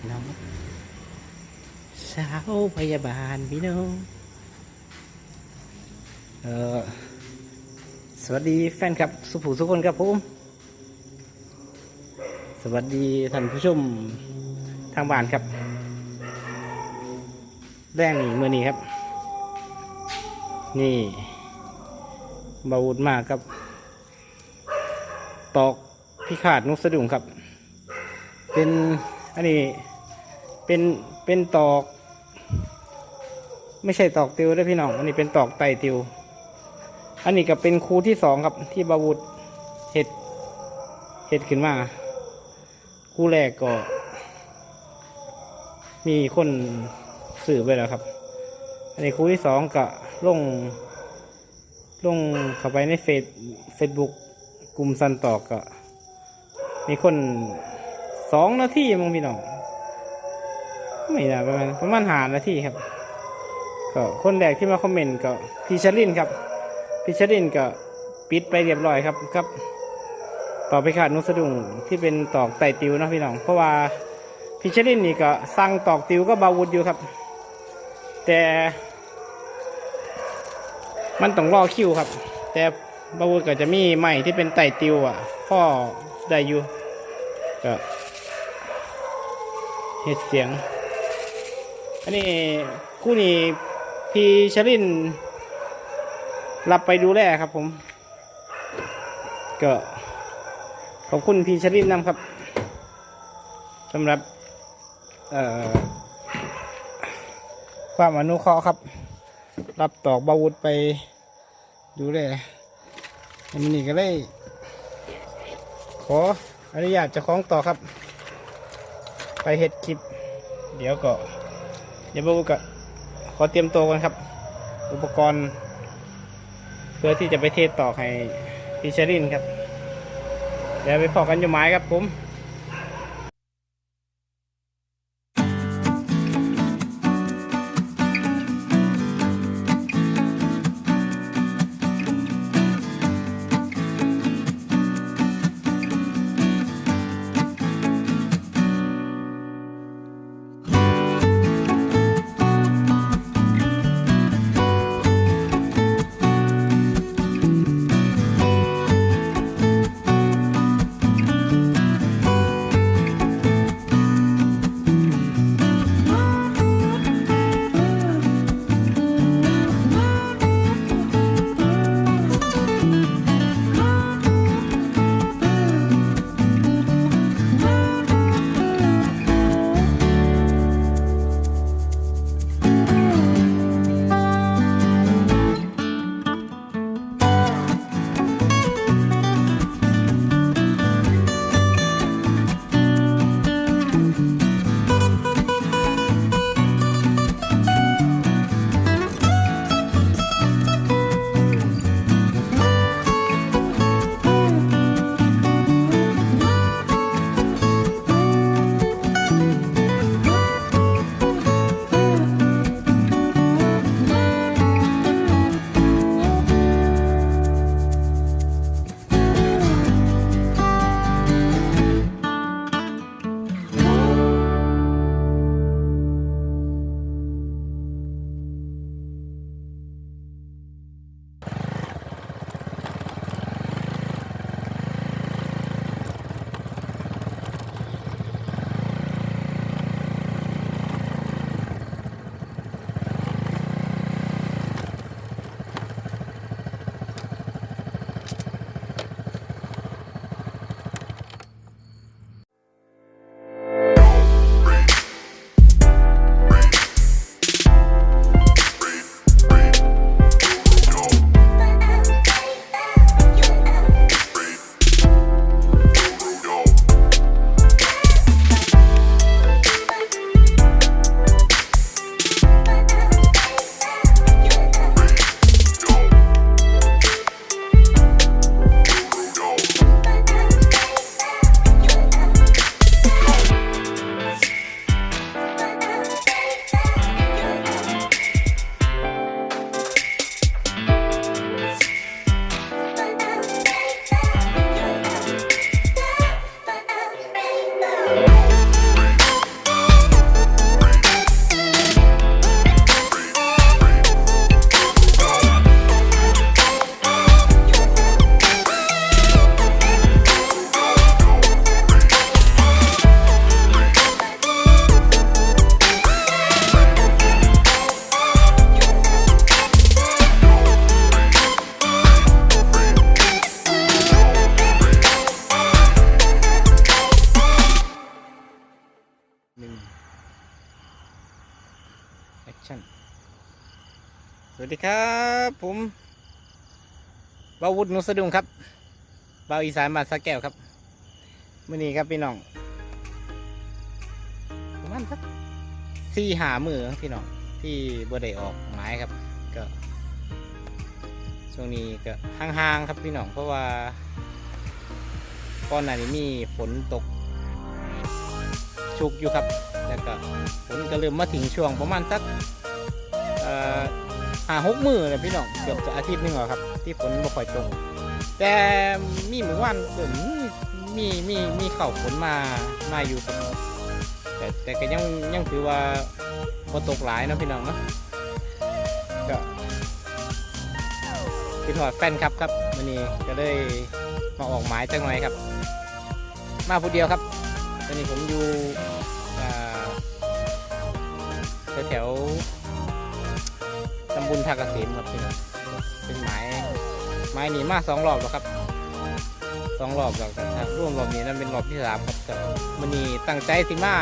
สาวพยาบาลพี่น้องเออสวัสดีแฟนครับสุภูทุคนครับผมสวัสดีท่านผู้ชมทางบ้านครับแรงนี่เมื่อนี้ครับ นี่บาวุดมากครับ ตอกพิขาดนุสะดุ้งครับ เป็นอันนี้ เป็นเป็นตอก ไม่ใช่ตอกติวด้วยพี่น้องอันนี้เป็นตอกไตติว อันนี้ก็เป็นครูที่สองครับที่บาวุดเห็ดเห็ดขึ้นมาครูแรกก็ มีคนสื่อไปแล้วครับ อันนี้ครูที่สองก็ลงลงเข้าไปในเฟซเฟซบุ๊กกลุ่มซันตอกก็มีคนสองนาทีมั้งพี่น้อง ไม่นะประมาณประมาณหานาทีครับ ก็คนแรกที่มาคอมเมนต์ก็พี่ชลินครับพี่ชลินก็ปิดไปเรียบร้อยครับครับ ต่อไปขาดนุสะดุงที่เป็นตอกไตติวนะพี่น้อง เพราะว่าพี่ชลินนี่ก็สั่งตอกติวก็บาวุธอยู่ครับ แต่ มันต้องรอคิวครับ แต่บาวุธก็จะมีใหม่ที่เป็นไตติวอะพ่อได้อยู่ก็เฮ็ดเสียง อันนี้คู่นี้พี่ชลินรับไปดูแลครับผม ก็ขอบคุณพี่ชลินนำครับสำหรับความอนุเคราะห์ครับ รับตอกบาวุธไปดูแลอันนี้ก็ได้ขออนุญาตจะคล้องต่อครับ ไปเฮ็ดคลิป เดี๋ยวก็ เดี๋ยวบาวุธก็ขอเตรียมตัวกันครับ อุปกรณ์ เพื่อที่จะไปเทศต่อให้พี่เชอรินครับ เดี๋ยวไปพอกันอยู่ไม้ครับผม บาวุฒินุสะดุงครับบาวอีสานบ้านสะแก้วครับมื่อนี้ครับพี่น้องประมาณสักสี่หามือพี่น้องที่บ่ได้ออกหมายครับ ก็ช่วงนี้ก็ห่างๆครับพี่น้องเพราะว่าก่อนหน้านี้มีฝนตก ชุกอยู่ครับแล้วก็ฝนก็เริ่มมาถึงช่วงประมาณสักเอ่อ หาหกมือเลยพี่น้องเกือบจะอาทิตย์หนึงแล้วครับ ที่ฝนไม่ค่อยตรงแต่มีหมู่วันเกิดมีมีมีเข่าฝนมามาอยู่ครับแต่แต่ก็ยังยังถือว่าพอตกหลายนะพี่น้องเนาะก็คิดหอดแฟนครับครับวันนี้ก็เลยมาออกหมายจังหน่อยครับ มาผู้เดียวครับตอนนี้ผมอยู่แถว บลทากเกษมครับพี่น้องเป็นหมายหมายหนีมาสองรอบแล้วครับสองรอบแล้วแต่ถ้าร่วมรอบนี้นั่นเป็นรอบที่สามครับแต่มันนี้ตั้งใจสิมา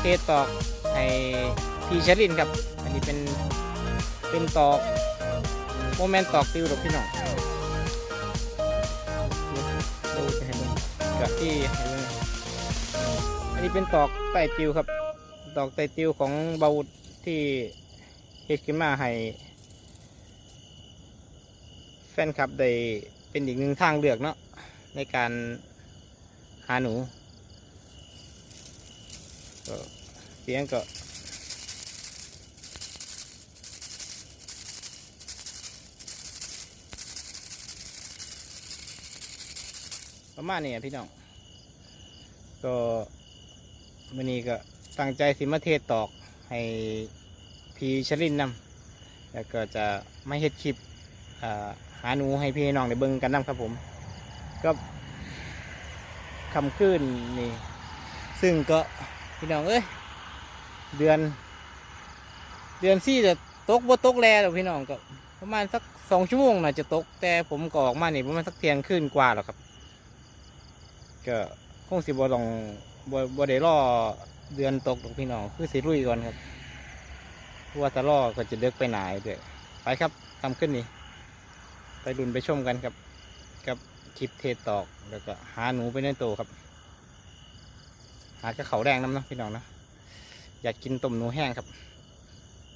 เทศตอกให้พีชลินครับ อันนี้เป็นเป็นตอกโมเมนต์ตอกติวหรอกพี่น้องดูจะให้ดูกับที่ให้ดูอันนี้เป็นตอกไต่ติวครับ ตอกไต่ติวของเบาที่ เฮ็ดขึ้นมาให้ แฟนคลับได้เป็นอีกหนึ่งทางเลือกเนาะในการหาหนูก็เสียงก็ประมาณนี้พี่น้อง ก็วันนี้ก็ตั้งใจสิมาเทศตอกให้ พี่ชลินนำแล้วก็จะไม่เฮ็ดคลิปหาหนูให้พี่น้องได้เบิ่งกันนำครับผม ก็คำขึ้นนี่ ซึ่งก็พี่น้องเอ้ยเดือน เดือนสี่จะตกบ่ตกแลหรอกพี่น้องก็ประมาณสักสองชั่วโมงน่าจะตก แต่ผมก็ออกมานี่ประมาณสักเที่ยงคืนกว่าหรอกครับ ก็คงสิบ่ต้องบ่บ่ได้รอเดือนตกดอกพี่น้องคือสิลุยก่อนครับ ว่าตะล่อก็จะเลิกไปหนายเด้อไปครับทำขึ้นนี่ไปดุนไปชมกันครับกับคลิปเทตอกแล้วก็หาหนูไปในโตครับ หากระเขาแดงน้ำเนาะพี่น้องนะอยากกินต้มหนูแห้งครับ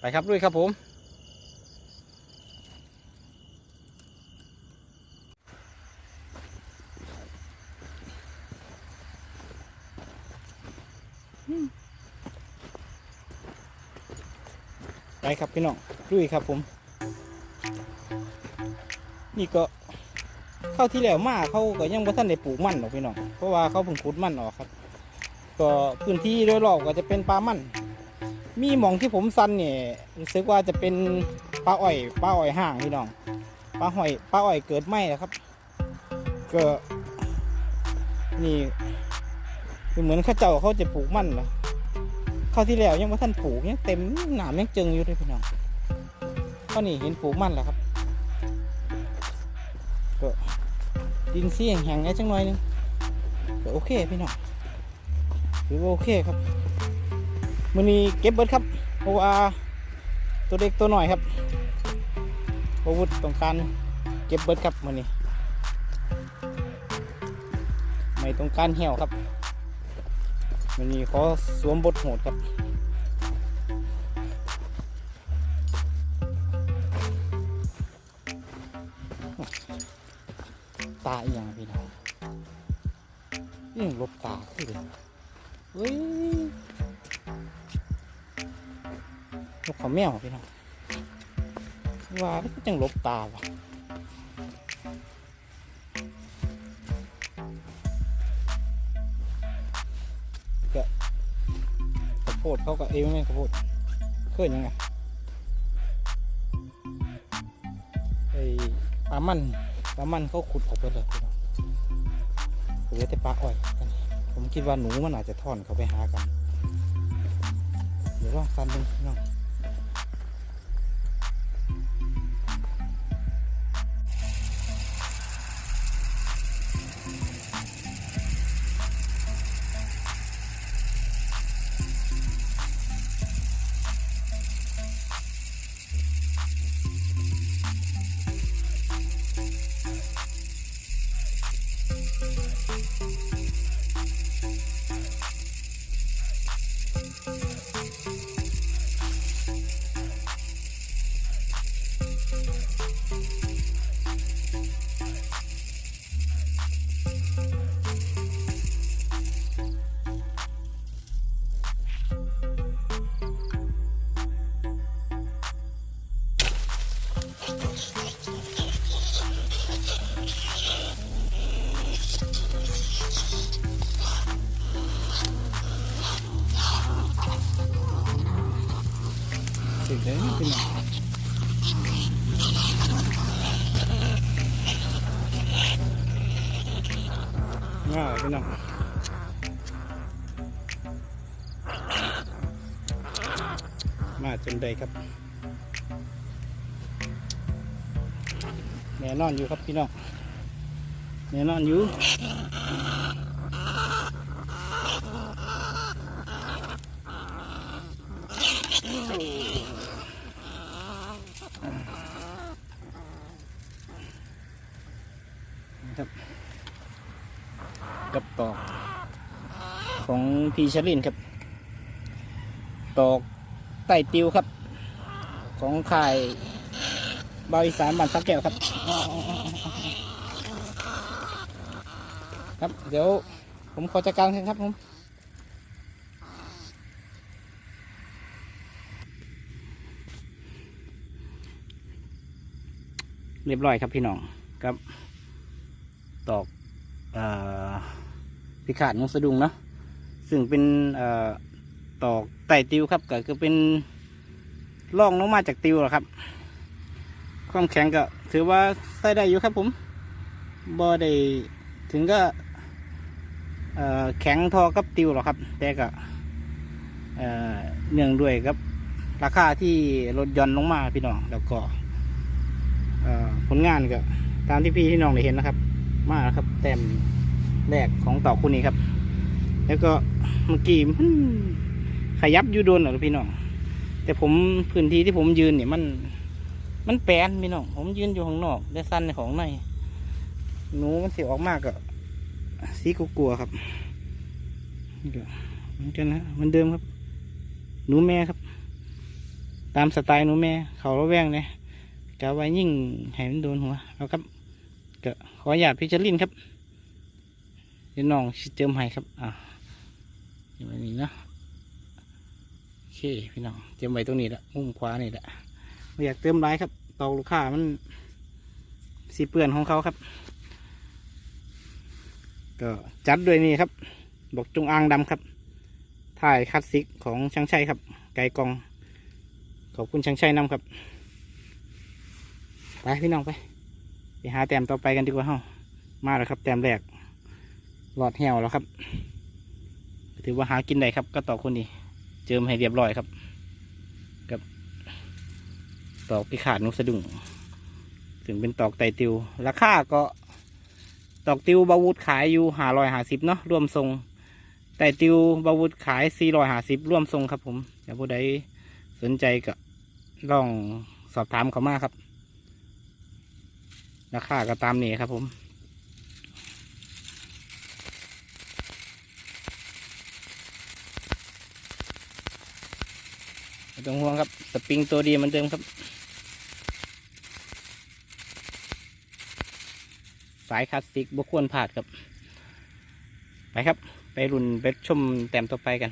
ไปครับลุยครับผม ครับพี่น้องลุยครับผม นี่ก็เข้าที่แล้วมาเขาก็ยังบ่ทันได้ปลูกมันหรอกพี่น้องเพราะว่าเขาเพิ่งขุดมันออกครับ ก็พื้นที่โดยรอบก็จะเป็นปลามันมีหมองที่ผมซันเนี่ยรู้สึกว่าจะเป็นปลาอ้อยปลาอ้อยห่างพี่น้องปลาหอยปลาอ้อยเกิดไหมนะครับ ก็นี่เหมือนข้าเจ้าเขาจะปลูกมันนะ เขาวที่แล้วยังว่าท่านปลูกยังเต็มหนามยังจึงอยู่เลยพี่น้องข้าวนี่เห็นปลูกมันแล้วครับก็ดินซีแห้งๆไอ้จังหน่อยนึงก็โอเคพี่น้องถือว่าโอเคครับมือนี้เก็บเบิดครับเพราะว่าตัวเล็กตัวหน่อยครับพอาวุธต้องการเก็บเบิดครับมือนี้ไม่ต้องการเหี่ยวครับ วันนี้ขอสวมบทโหดครับตาอีหยังพี่น้องนี่ลบตาขึ้นเลยเฮ้ยลบขาแมวพี่น้องว่าก็จังลบตาวะ พดเขาก็เอ้ยไม่แม่นข้าวโพดเคยยังไงไอ้ปลามันปลามันเขาขุดออกไปเลยพี่น้องเหลือแต่ปลาอ้อยกันผมคิดว่าหนูมันอาจจะท่อนเขาไปหากัน เดี๋ยวลองซันดูพี่น้อง นได้ครับ แน่นอนอยู่ครับพี่น้อง แน่นอนอยู่ครับ กับตอกของพีชลินครับ ตอก ไต่ติวครับ ของข่ายบาอีสานบ้านสักแก้วครับ ครับ เดี๋ยวผมขอจัดการครับผมเรียบร้อยครับพี่น้องครับ ตอกอ่อพิขาดนกสะดุงเนาะซึ่งเป็นอ ตอกไต่ติวครับก็คือเป็นล่องลงมาจากติวหรอครับ ความแข็งก็ถือว่าใส่ได้อยู่ครับผมบ่ได้ถึงก็แข็งทอกับติวหรอครับ แต่ก็เนื่องด้วยครับ ราคาที่ลดย่อนลงมาพี่น้องแล้วก็ผลงานก็ตามที่พี่ที่น้องได้เห็นนะครับ มาแล้วครับแต้มแรกของต่อคู่นี้ครับ แล้วก็เมื่อกี้ ขยับอยู่โดนเหรอพี่น้องแต่ผมพื้นที่ที่ผมยืนเนี่ยมัน มันแปลนพี่น้องผมยืนอยู่ข้างนอกได้สั้นในของในหนูมันเสียออกมากก็สีกลัวครับนี่ก็เหมือนกันนะเหมือนเดิมครับ หนูแม่ครับ ตามสไตล์หนูแม่ เขาระแวงเลยกะไว้ยิ่งให้มันโดนหัวเอาครับก็ขออนุญาตพี่จลินครับเดี๋ยวน้องสิเติมให้ครับ อ่าอย่างนี้นะ เคพี่น้องเตรียมไว้ตรงนี้ละมุมขวานี่แหละไม่อยากเติมร้ายครับตอกลูกค้ามันสีเปื่อนของเขาครับ ก็จัดด้วยนี่ครับ บอกจงอางดำครับ ถ่ายคลาสสิกของช่างชัยครับ ไก่กอง ขอบคุณช่างชัยนำครับ ไปพี่น้องไป ไปหาแต้มต่อไปกันดีกว่าเฮามาแล้วครับแต้มแรกหลอดเหี่ยวแล้วครับ ถือว่าหากินได้ครับ ก็ต่อคนนี้ เจิมให้เรียบร้อยครับ กับตอกพิขาดนกสะดุ้งถึงเป็นตอกไตติว ราคาก็ตอกติวบาวุธขายอยู่หาร้อยหาสิบเนาะรวมทรงไตติวบาวุธขายสี่ร้อยหาสิบรวมทรงครับผมถ้าผู้ใดสนใจก็ลองสอบถามเขามากครับ ราคาก็ตามนี้ครับผม ต้องห่วงครับ สปริงตัวดีเหมือนเดิมครับ สายคลาสสิกบุควรผ่าดครับ ไปครับ ไปรุ่นไปชมแต้มต่อไปกัน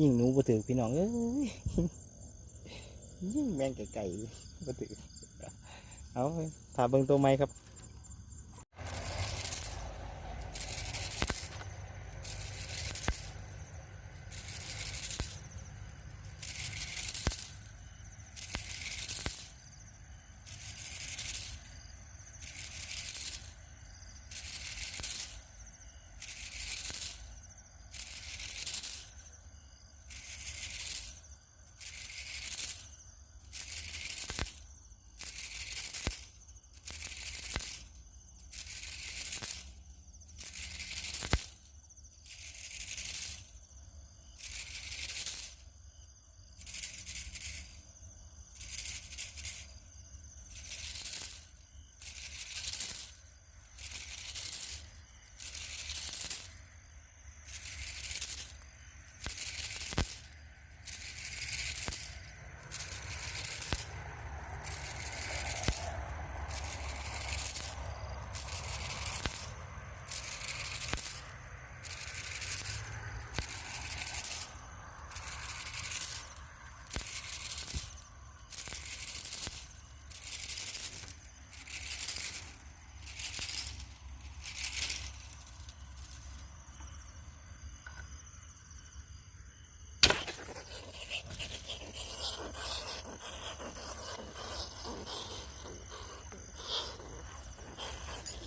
ยิ่งหนูบ่ถือพี่น้องเอ้ยยิ่งแมงไก่ๆบ่ถือเอาถาเบิ่งตัวไม้ครับ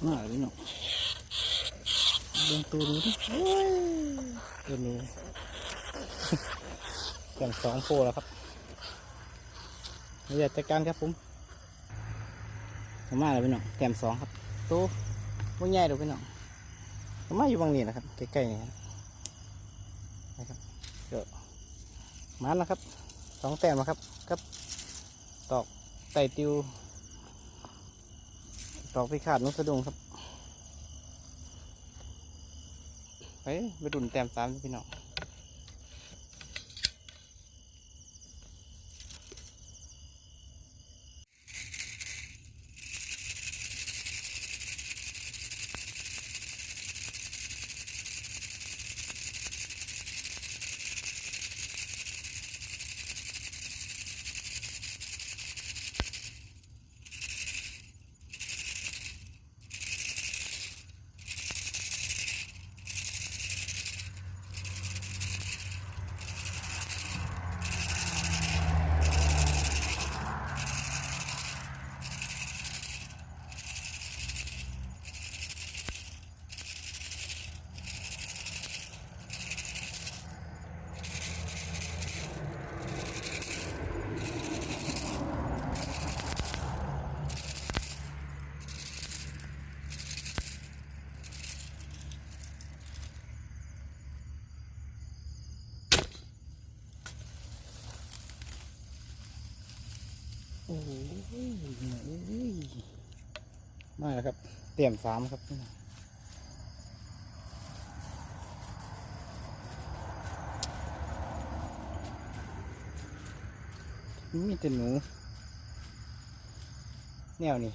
มาเลยเนาะเบิ่งตัวหนูดิโอ้ยตัวหนูแก่งสองโฟแล้วครับนี่จัดการครับผมมาแล้วพี่น้องแต้มสองครับตัวว่ใหญ่ดอกพี่น้องมาอยู่บางนี้นะครับใกล้ๆนี่ครับนะครับเดี๋ยวมาแล้วครับสองแต้มแล้วครับกับตอกไต่ติว ตอกพิขาดนกสะดุงครับ ไปไปดุนแต้มสามพี่น้องโอ้โห มาแล้วครับ เตรียมสามครับมีแต่หนู แนวนี่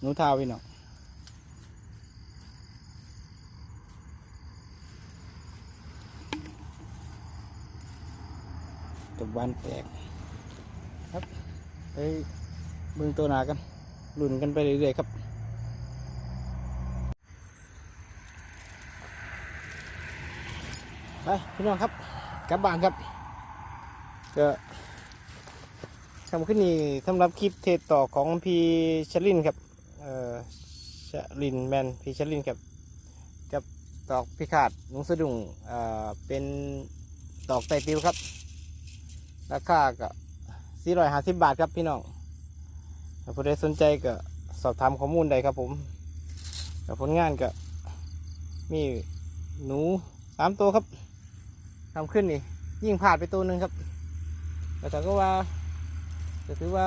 หนูเท้าพี่น้องตะวันแตกครับไป เบิ่งตัวหนากันหลุนกันไปเรื่อยๆครับไปพี่น้องครับกลับบ้านครับก็ทำขึ้นนี่สำหรับคลิปเทศต่อของพี่ชลินครับเอ่อชลินแมนพี่ชลินครับกับตอกพิขาดนุงสะดุ้งเอ่อเป็นตอกไตติวครับราคาก็450 บาทครับพี่น้อง ถ้าผู้ใดสนใจก็สอบถามข้อมูลได้ครับผมแต่ผลงานก็มีหนูสามตัวครับทำขึ้นนี่ยิ่งพลาดไปตัวหนึ่งครับแต่ก็ว่าก็ถือว่า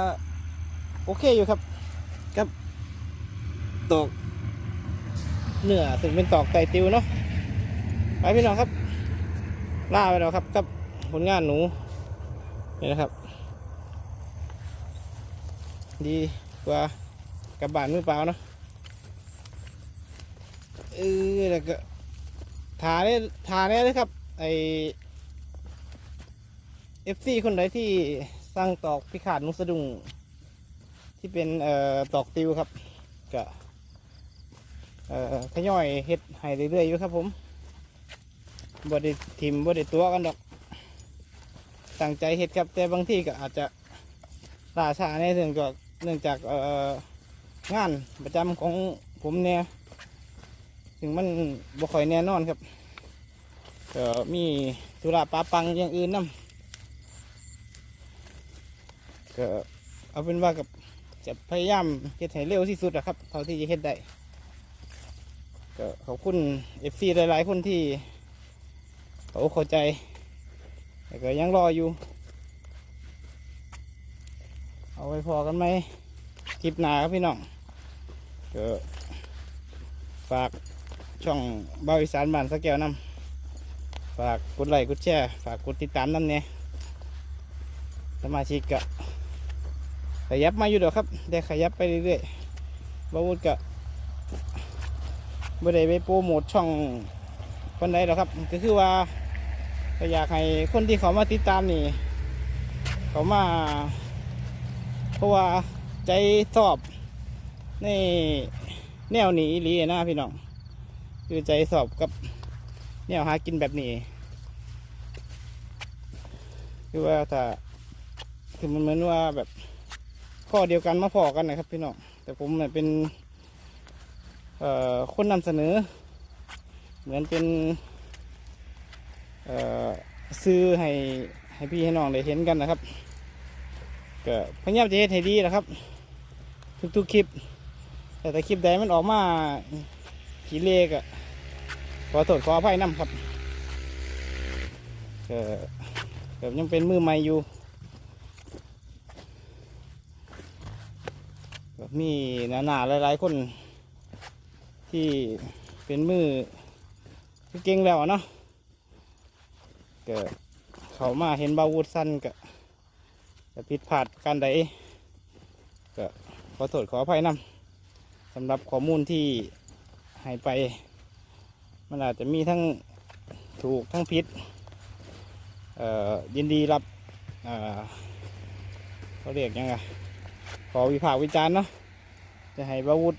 โอเคอยู่ครับกับตกเนื้อถึงเป็นตอกไก่ติวเนาะไปพี่น้องครับล่าไปแล้วครับกับผลงานหนูนี่นะครับ ดีกว่ากับบ้านมือเปล่าเนาะเออแล้วก็ทาเนี่ยทาเนี่ยเลยครับ ไอเอฟซีคนใดที่สร้างตอกพิขาดนุสะดุงที่เป็นเอ่อตอกติวครับก็เอ่อทยอยเฮ็ดให้เรื่อยๆอยู่ครับผมบ่ได้ทิมบ่ได้ตัวกันดอกตั้งใจเฮ็ดครับแต่บางที่ก็อาจจะล่าช้าในเรื่องก็ เนื่องจากงานประจำของผมเนี่ยถึงมันบ่ค่อยแน่นอนครับก็มีธุระปาปังอย่างอื่นนํก็เอาเป็นว่ากับจะพยายามเฮ็ดให้เร็วที่สุดอะครับเท่าที่จะเฮ็ดได้ก็ขอบคุณเอฟซีหลาย ๆ คนที่เขาเข้าใจแต่ก็ยังรออยู่ เอาไว้พอกันไหมคลิปหน้าครับพี่น้องก็ฝากช่องเบาอีสานบ้านสะแก้วนำฝากกดไลค์กดแชร์ฝากกดติดตามน้ำเนี่ยสมาชิกก็ขยับมาอยู่เดอกครับได้ขยับไปเรื่อยๆบาวุฒก็ไม่ได้ไปโปรโมทช่องคนใดหรอกครับ ก็คือว่าก็อยากให้คนที่เขามาติดตามนี่ เขามา ราะว่าใจสอบในแนวนี้อีหลีนะพี่น้อง คือใจสอบกับแนวหากินแบบนี้คือว่าถ้าคือมันเหมือนว่าแบบข้อเดียวกันมาพอกันนะครับพี่น้องแต่ผมเนี่ยเป็นคนนำเสนอ เหมือนเป็นซื้อให้ให้พี่ให้น้องได้เห็นกันนะครับ ก็พยายามจะเฮ็ดให้ดีนะครับ ทุกๆคลิป แต่แต่คลิปใดมันออกมาขี้เลกอะขอโทษขออภัยน้ำครับก็ก็ยังเป็นมือใหม่อยู่ก็มีหนาๆหลายๆคน ที่เป็นมือเก่งแล้วเนาะก็เขามาเห็นบาวูดสั้นก็ จะผิดพลาดการใดก็ขอโทษขออภัยนำสำหรับข้อมูลที่ให้ไป มันอาจจะมีทั้งถูกทั้งผิดยินดีรับเขาเรียกยังไงขอวิพากษ์วิจารณ์เนาะจะให้บาวุธ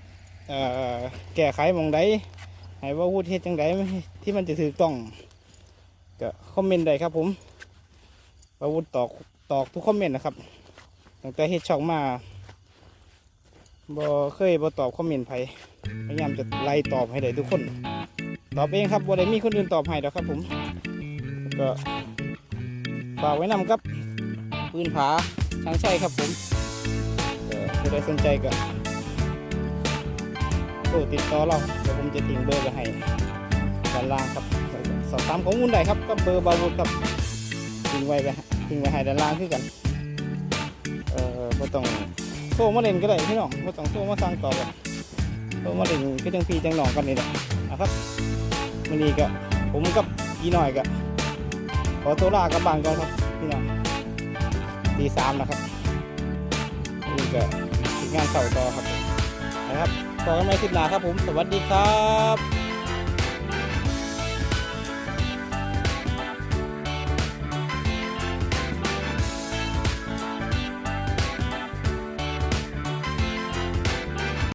แก้ไขมองใดให้บาวุธเฮ็ดจังไดที่มันจะถูกต้องก็คอมเมนต์ได้ครับผมบาวุธตอบ อบทุกคอมเมนต์นะครับตั้งแต่เฮ็ดช่องมาบ่เคยบ่ตอบคอมเมนต์ไผพยายามจะไล่ตอบให้ได้ทุกคน ตอบเองครับบ่ได้มีคนอื่นตอบให้ดอกครับผมก็ฝากไว้นำครับปืนผาช่างใช่ครับผมก็ผู้ใดสนใจก็โทรติดต่อเราเดี๋ยวผมจะทิ้งเบอร์ไว้ให้ด้านล่างครับสอบถามข้อมูลได้ครับก็เบอร์บาวุธครับทิ้งไว้ไป ทิ้งไว้ให้ด้านล่างคือกัน เอ่อไม่ต้องโทรมาเล่นก็ได้พี่น้องไม่ต้องโทรมาสั่งต่อกันโทรมาเล่นก็จังพี่จังน้องกันนี่แหละนะครับวันนี้ก็ผมกับอีหน่อยก็ขอตัวลากลับบ้านก่อนครับพี่น้องตีสามนะครับนี่ก็งานเสาต่อครับนะครับต่อกันใหม่คลิปหน้าครับผม สวัสดีครับ